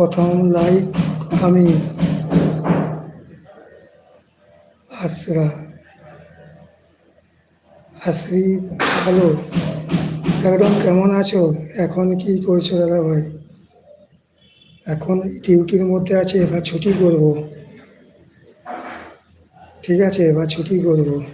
প্রথম লাইক আমি। আশরা। আশ্রি, ভালো। একদম কেমন আছো? এখন কি করছ দাদা ভাই? এখন ডিউটির মধ্যে আছে, এবার ছুটি করব। ঠিক আছে, এবার ছুটি করব।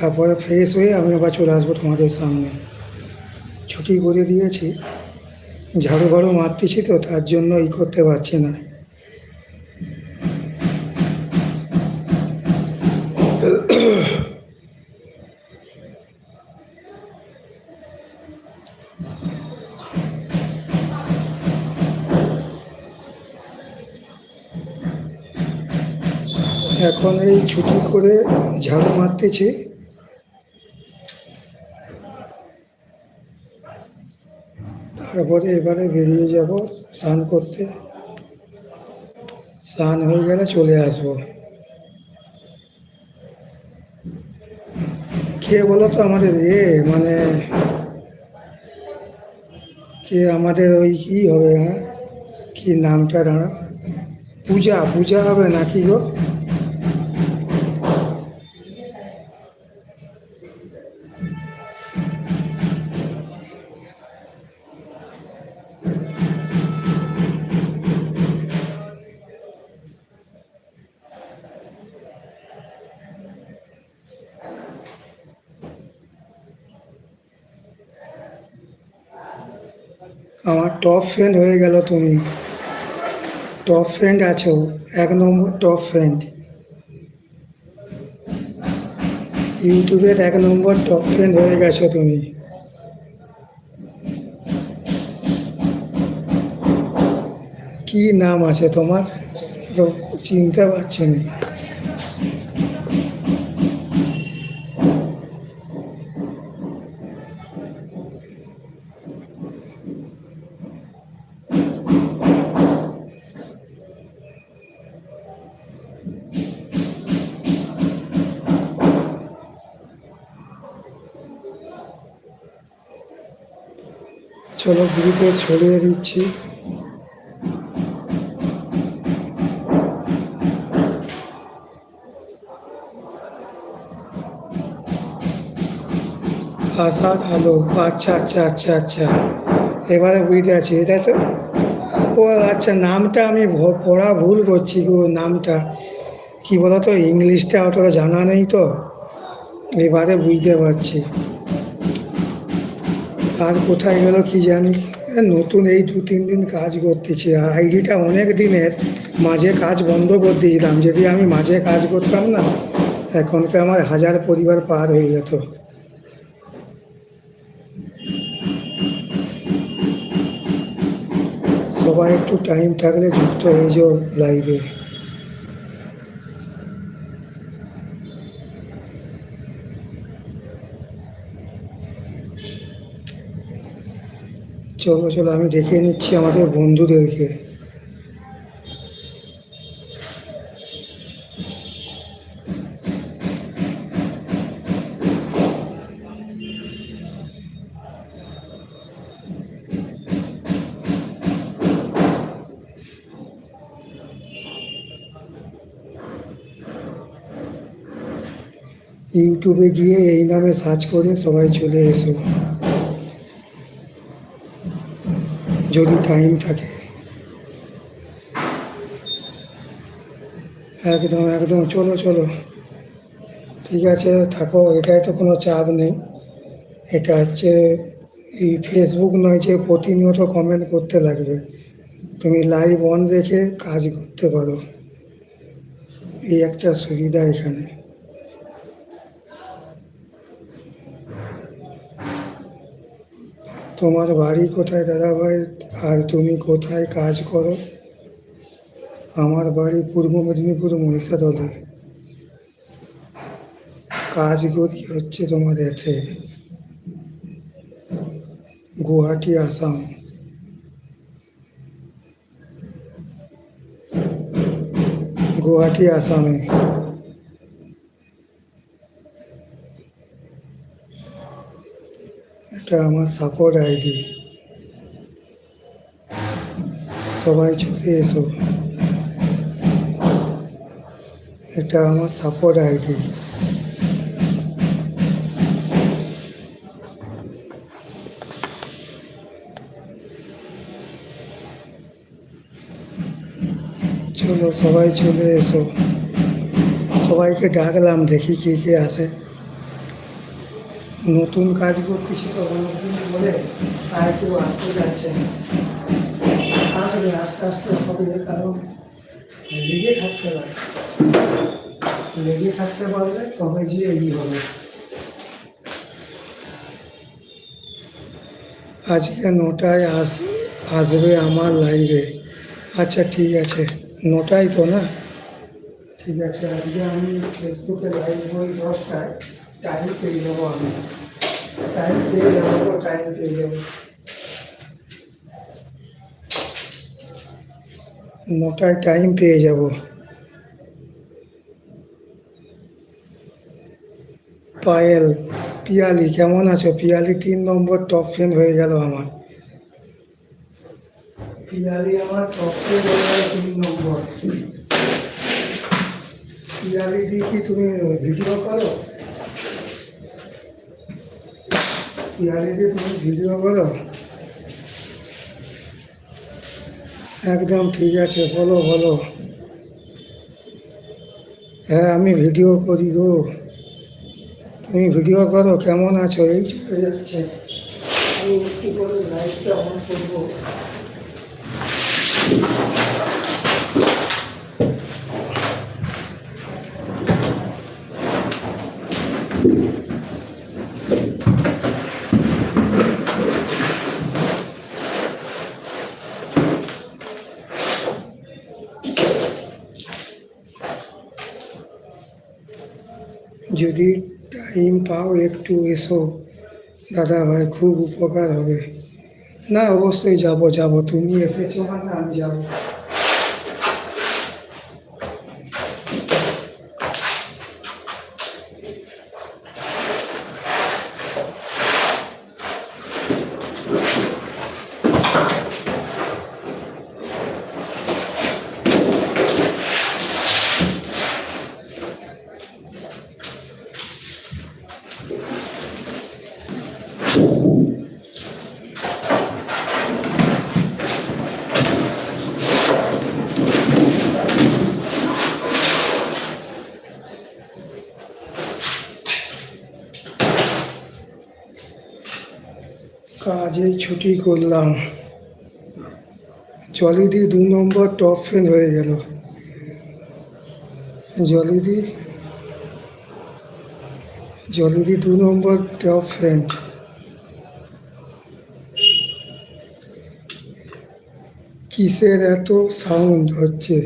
তারপরে ফ্রেশ হয়ে আমি আবার চলে আসব তোমাদের সামনে। ছুটি করে দিয়েছি। ঝাড়ু ফাড়ু মারতেছি তো, তার জন্য ই করতে পারছি না। এখন এই ছুটি করে ঝাড়ু মারতেছি। তারপরে এবারে বেরিয়ে যাব, স্নান করতে। স্নান হয়ে গেলে চলে আসব। কে বলো তো আমাদের? এ মানে কে আমাদের ওই কি হবে হ্যাঁ? কি নামটা? দাঁড়া পূজা পূজা হবে নাকি গো? আমার টপ ফ্রেন্ড হয়ে গেল তুমি। টপ ফ্রেন্ড আছো, এক নম্বর টপ ফ্রেন্ড ইউটিউবের এক নম্বর টপ ফ্রেন্ড হয়ে গেছো তুমি। কি নাম আছে তোমার? চিনতে পারছি না। চলো গ্রুপে ছড়িয়ে দিচ্ছি। আসাদ আলো আচ্ছা আচ্ছা আচ্ছা আচ্ছা। এবারে বুঝতে আছি এটা তো? ও আচ্ছা নামটা আমি পড়া ভুল করছি গো, নামটা। কি বলতো, ইংলিশটা অতটা জানা নেই তো। এবারে বুঝতে পারছি। আর কোথায় গেল কি জানি। নতুন এই দু, তিন দিন কাজ করতেছি। আর আইডিটা অনেক দিনের। মাঝে কাজ বন্ধ করে দিয়েছিলাম। যদি আমি মাঝে কাজ করতাম না এখনকে আমার হাজার পরিবার পার হয়ে যেত। সবাই একটু টাইম থাকলে যুক্ত হয়ে যাও লাইভে চলো চলো, আমি দেখে নিচ্ছি আমাদের বন্ধুদেরকে। ইউটিউবে গিয়ে এই নামে সার্চ করে সবাই চলে এসো। যদি টাইম থাকে। একদম একদম, চলো চলো। ঠিক আছে, থাকো, এটাই তো কোনো চাপ নেই। এটা হচ্ছে, এই ফেসবুক নয় যে প্রতিনিয়ত কমেন্ট করতে লাগবে। তুমি লাইভ অন রেখে কাজ করতে পারো। এই একটা সুবিধা এখানে। তোমার বাড়ি কোথায় দাদাভাই? আর তুমি কোথায় কাজ করো? আমার বাড়ি পূর্ব মেদিনীপুর মহিষাদলে। কাজ করি হচ্ছে তোমার এতে। গুয়াহাটি, আসাম। গুয়াহাটি, আসামে। এটা আমার সাপোর্ট আইডি সবাই চলে এসো। এটা আমার সাপোর্ট আইডি চলো সবাই চলে এসো। সবাইকে ডাকলাম, দেখি কে কে আসে নতুন কাজ করতেছি তো অনেকদিন বলে আর কেউ আসতে যাচ্ছে না। আসবে আস্তে আস্তে হবে, কারণ লেগে থাকতে লাগে লেগে থাকতে পারলে তবে যে ই হবে। আজকে নটায় আস, আসবে আমার লাইভে আচ্ছা ঠিক আছে। নটায় তো না? ঠিক আছে, আজকে আমি ফেসবুকে লাইভ বই দশটায়। টাইম পেয়ে যাব আমি টাইম পেয়ে যাব টাইম পেয়ে যাব নটায় টাইম পেয়ে যাব পায়েল পিয়ালি কেমন আছো? পিয়ালি তিন নম্বর টপ ফ্রেন হয়ে গেল আমার। পিয়ালি আমার টপ ফ্রেন হয়ে গেল তিন নম্বর। পিয়ালি দিয়ে কি তুমি ভিডিও করো? পিয়ালি দিয়ে তুমি ভিডিও করো, একদম ঠিক আছে, বলো বলো। হ্যাঁ আমি ভিডিও করি গো। তুমি ভিডিও করো, কেমন আছো? এই চলে যাচ্ছে আমি একটু করে লাইটটা অন করব। যদি টাইম পাও একটু এসো। দাদা ভাই, খুব উপকার হবে। না, অবশ্যই যাব যাব। তুমি এসেছ মানে আমি যাব। কাজেই ছুটি করলাম। জলিদি দু নম্বর টপ ফ্রেন্ড হয়ে গেল। জলিদি জলিদি দু নম্বর টপ ফ্রেন্ড কিসের এত সাউন্ড হচ্ছে?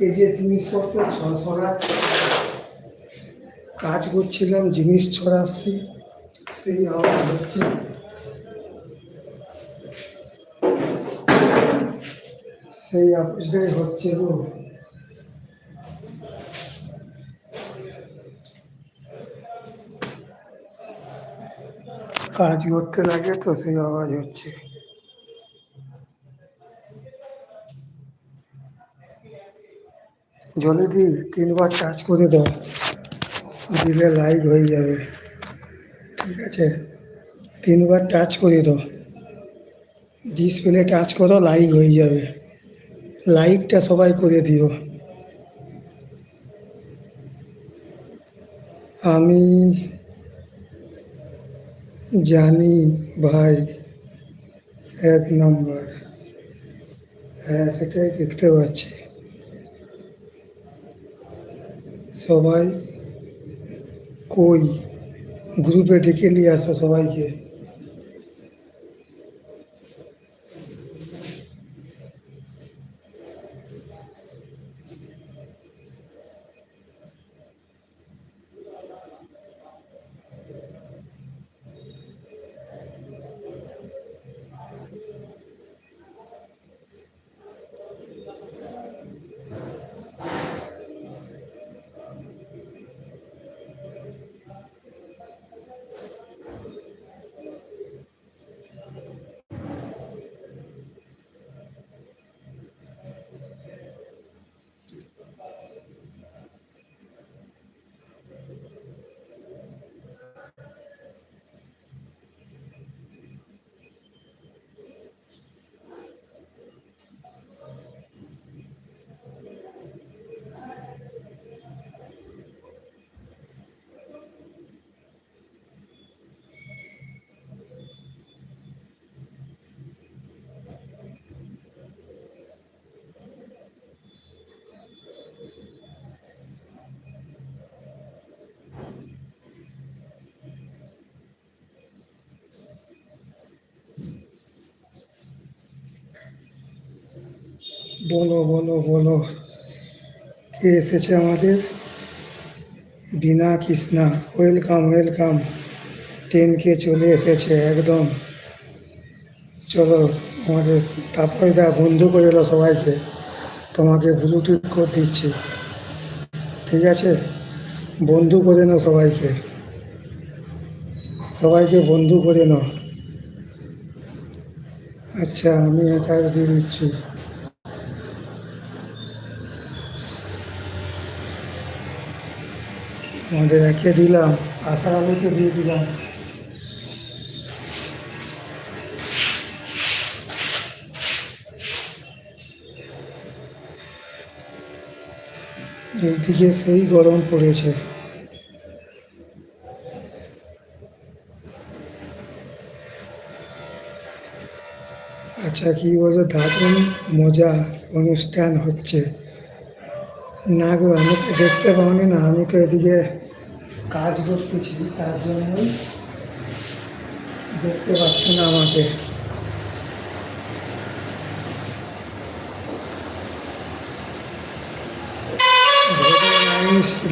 এই যে জিনিসপত্র ছড়াচ্ছে কাজ করছিলাম, জিনিস ছড়াচ্ছি, সেই আওয়াজ হচ্ছে। সেই আওয়াজটাই হচ্ছে গো কাজ করতে লাগে তো সেই আওয়াজ হচ্ছে। জলে দি তিনবার চার্জ করে দাও, দিলে লাইভ হয়ে যাবে। ঠিক আছে? তিনবার টাচ করে দাও। ডিসপ্লে টাচ করো লাইভ হয়ে যাবে। লাইকটা সবাই করে দিও। আমি জানি ভাই এক নম্বর। হ্যাঁ সেটাই দেখতে পাচ্ছি। সবাই কই? গ্রুপে ডেকে নিয়ে আসো সবাইকে। বলো বলো বলো। কে এসেছে আমাদের? Bina Krishna welcome welcome ten কে চলে এসেছে একদম। চলো, আমাদের তারপরে দা বন্ধু করে এলো সবাইকে। তোমাকে ব্লুটুথ করে দিচ্ছি। ঠিক আছে? বন্ধু করে নাও সবাইকে। সবাইকে বন্ধু করে নাও। আচ্ছা আমি একা দিয়ে দিচ্ছি। আমাদের একে দিলাম আশার আলোকে দিয়ে দিলাম। এইদিকে সেই গরম পড়েছে। আচ্ছা কি বলছো? দারুণ মজা, অনুষ্ঠান হচ্ছে। না গো, আমি দেখতে পাওনি না, আমি তো এদিকে কাজ করতেছি, তার জন্যই দেখতে পাচ্ছ না আমাকে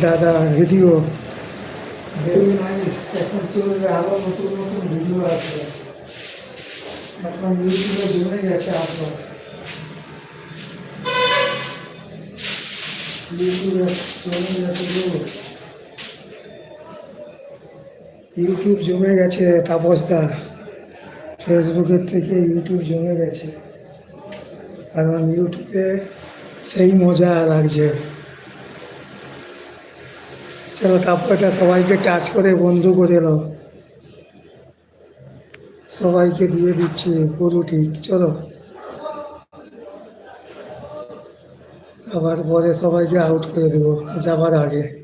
দাদা ভিডিও এখন চলবে আরও নতুন নতুন ভিডিও আছে এখন ইউটিউবে জমে গেছে আসবে ইউটিউবে জমে গেছে। ইউটিউব জমে গেছে তাপসদা। ফেসবুকের থেকে ইউটিউব জমে গেছে। কারণ ইউটিউবে সেই মজা লাগছে। চলো তারপরটা সবাইকে টাচ করে বন্ধু করে দাও। সবাইকে দিয়ে দিচ্ছি, পুরো ঠিক চলো। আবার পরে সবাইকে আউট করে দেবো, যাবার আগে।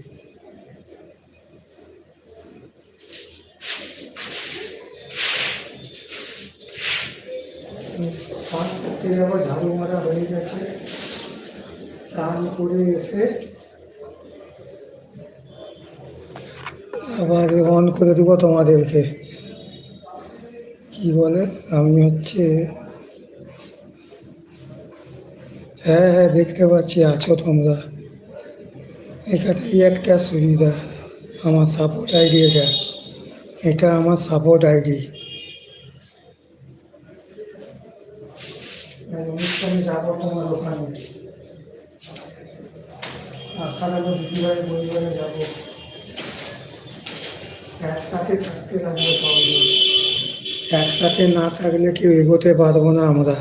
স্নান করতে যাব, ঝাড়ু মারা হয়ে গেছে। স্নান করে এসে আবার অন করে দেবো তোমাদেরকে। কি বলে? আমি হচ্ছে হ্যাঁ হ্যাঁ দেখতে পাচ্ছি, আছো তোমরা। এখানেই একটা সুবিধা, আমার সাপোর্ট আইডি এটা এটা আমার সাপোর্ট আইডি অনুষ্ঠানে যাব তোমার ওখানে। আশা পরিবারে যাব। একসাথে থাকতে লাগবে সবাই একসাথে না থাকলে কেউ এগোতে পারব না আমরা।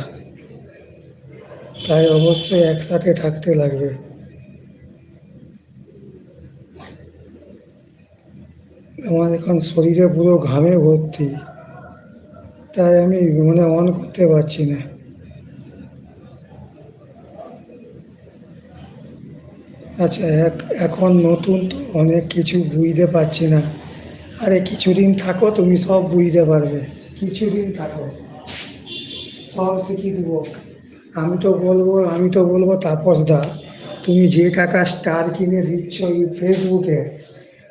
তাই অবশ্যই একসাথে থাকতে লাগবে। আমার এখন শরীরে পুরো ঘামে ভর্তি। তাই আমি মানে অন করতে পারছি না। আচ্ছা এক, এখন নতুন তো অনেক কিছু বুঝতে পারছি না। আরে, কিছুদিন থাকো, তুমি সব বুঝতে পারবে। কিছুদিন থাকো। সব শিখিয়ে দেবো। আমি তো বলব, আমি তো বলব, তাপস দা, তুমি যে টাকা স্টার কিনে দিচ্ছ এই ফেসবুকে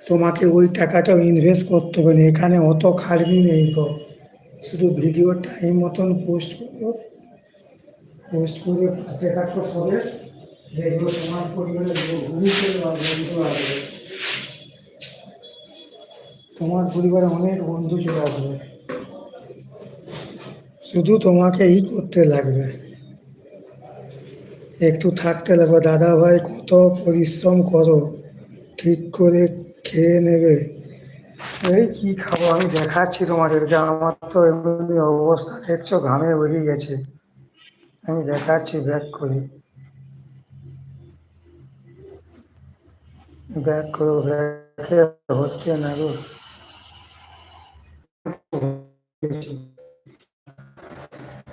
তোমাকে ওই টাকাটাও ইনভেস্ট করতে হবে না। এখানে অত খাটনি নেই গো। শুধু ভিডিও টাইম মতন পোস্ট করো। পোস্ট করে পাশে থাকো সবে। দেখব তোমার পরিবারের বন্ধু আসবে তোমার পরিবারে অনেক বন্ধু চলে আসবে। শুধু তোমাকে ই করতে লাগবে। একটু থাকতে লাগবে। দাদা ভাই, কত পরিশ্রম করো। ঠিক করে খেয়ে নেবে। এই কি খাব? আমি দেখাচ্ছি তোমাদেরকে। আমার তো এমনি অবস্থা। দেখছ, ঘামে বেরিয়ে গেছে। আমি দেখাচ্ছি, ব্যাক করি। ব্যাক হচ্ছে না গো।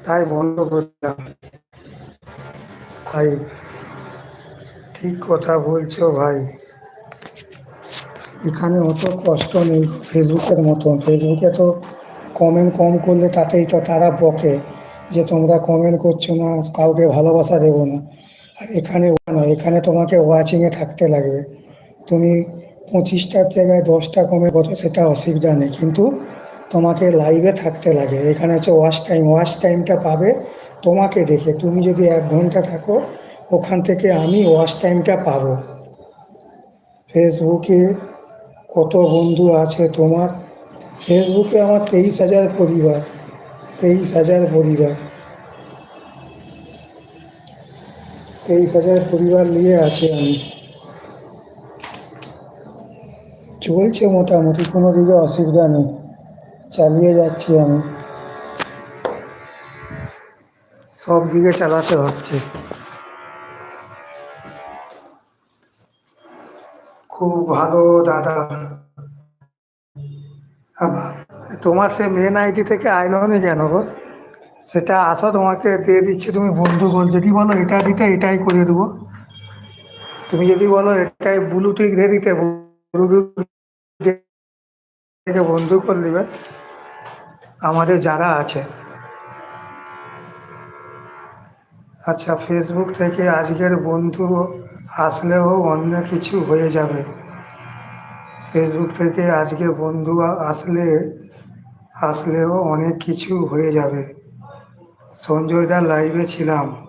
তাই বন্ধ করলাম। ভাই, ঠিক কথা বলছো ভাই। এখানে অত কষ্ট নেই ফেসবুকের মতন। ফেসবুকে তো কমেন্ট কম করলে তাতেই তো তারা বকে যে তোমরা কমেন্ট করছ না, কাউকে ভালোবাসা দেবো না। আর এখানে এখানে তোমাকে ওয়াচিংয়ে থাকতে লাগবে। তুমি পঁচিশটার জায়গায় দশটা কমে কত সেটা অসুবিধা নেই। কিন্তু তোমাকে লাইভে থাকতে লাগে। এখানে হচ্ছে ওয়াশ টাইম ওয়াশ টাইমটা পাবে তোমাকে দেখে। তুমি যদি এক ঘণ্টা থাকো, ওখান থেকে আমি ওয়াচ টাইমটা পাবো। ফেসবুকে কত বন্ধু আছে তোমার? ফেসবুকে আমার তেইশ হাজার পরিবার, তেইশ হাজার পরিবার। তেইশ হাজার পরিবার নিয়ে আছে আমি। চলছে মোটামুটি, কোনো দিকে অসুবিধা নেই। চালিয়ে যাচ্ছি আমি। সব দিকে চালাতে হচ্ছে। খুব ভালো দাদা। তোমার সে মেন আইডি থেকে আইলো না কেন গো? সেটা আসো, তোমাকে দিয়ে দিচ্ছি, তুমি বন্ধু বল। যদি বলো এটা দিতে, এটাই করে দেবো। তুমি যদি বলো এটাই ব্লুটুথ দিয়ে দিতে থেকে বন্ধু করে দিবে। আমাদের যারা আছে। আচ্ছা ফেসবুক থেকে আজকের বন্ধু আসলেও অন্য কিছু হয়ে যাবে। ফেসবুক থেকে আজকে বন্ধু আসলে, আসলেও অনেক কিছু হয়ে যাবে। সঞ্জয়দার লাইভে ছিলাম।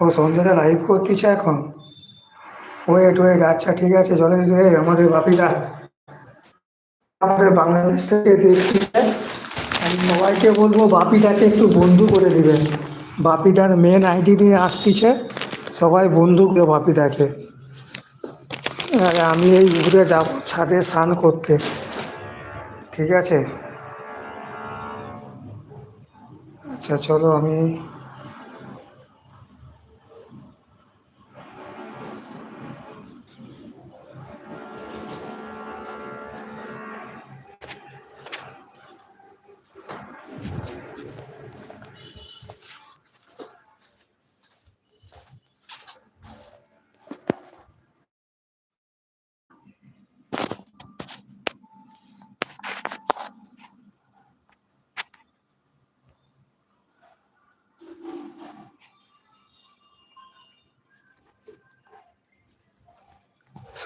ও সঞ্জয়দা লাইভ করতেছে এখন? ওয়েট ওয়েট আচ্ছা ঠিক আছে, চলে যে আমাদের বাপিদা। আমাদের বাংলাদেশ থেকে দেখতেছে আমি সবাইকে বলব, বাপিদাকে একটু বন্ধু করে দিবেন। বাপিদার মেন আইডি নিয়ে আসতেছে, সবাই বন্ধু করে বাপিদাকে। আর আমি এই উপরে যাব ছাদে স্নান করতে। ঠিক আছে? আচ্ছা চলো আমি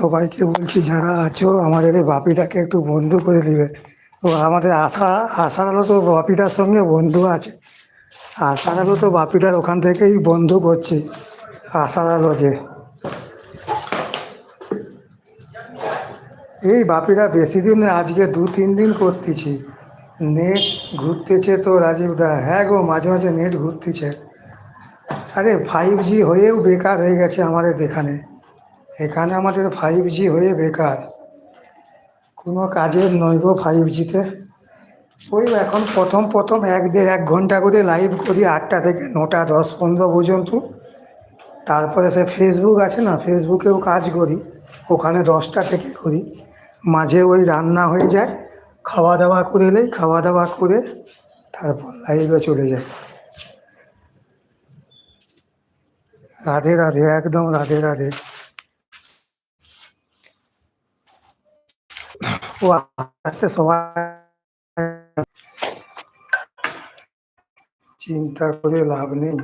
সবাইকে বলছি, যারা আছো, আমাদের এই বাপিদাকে একটু বন্ধু করে দিবে তো আমাদের আশা, আশার আলো তো বাপিদার সঙ্গে বন্ধু আছে। আশার আলো তো বাপিদার ওখান থেকেই বন্ধু করছি, আশার আলোকে এই বাপিরা বেশি দিন আজকে দু তিন দিন করতেছি। নেট ঘুরতেছে তো রাজীব দা। হ্যাঁ গো, মাঝে মাঝে নেট ঘুরতেছে। আরে ফাইভ জি হয়েও বেকার হয়ে গেছে আমাদের এখানে। এখানে আমাদের ফাইভ জি হয়ে বেকার। কোনো কাজের নয় গো ফাইভ জিতে ওই এখন প্রথম প্রথম এক দেড় এক ঘণ্টা করে লাইভ করি আটটা থেকে নটা, দশ, পনেরো পর্যন্ত। তারপরে সে ফেসবুক আছে না ফেসবুকেও কাজ করি। ওখানে দশটা থেকে করি। মাঝে ওই রান্না হয়ে যায়, খাওয়া দাওয়া করে এলেই খাওয়া দাওয়া করে তারপর লাইভে চলে যায়। রাধে রাধে, একদম রাধে রাধে। ও আস্তে সবাই চিন্তা করে লাভ নেই।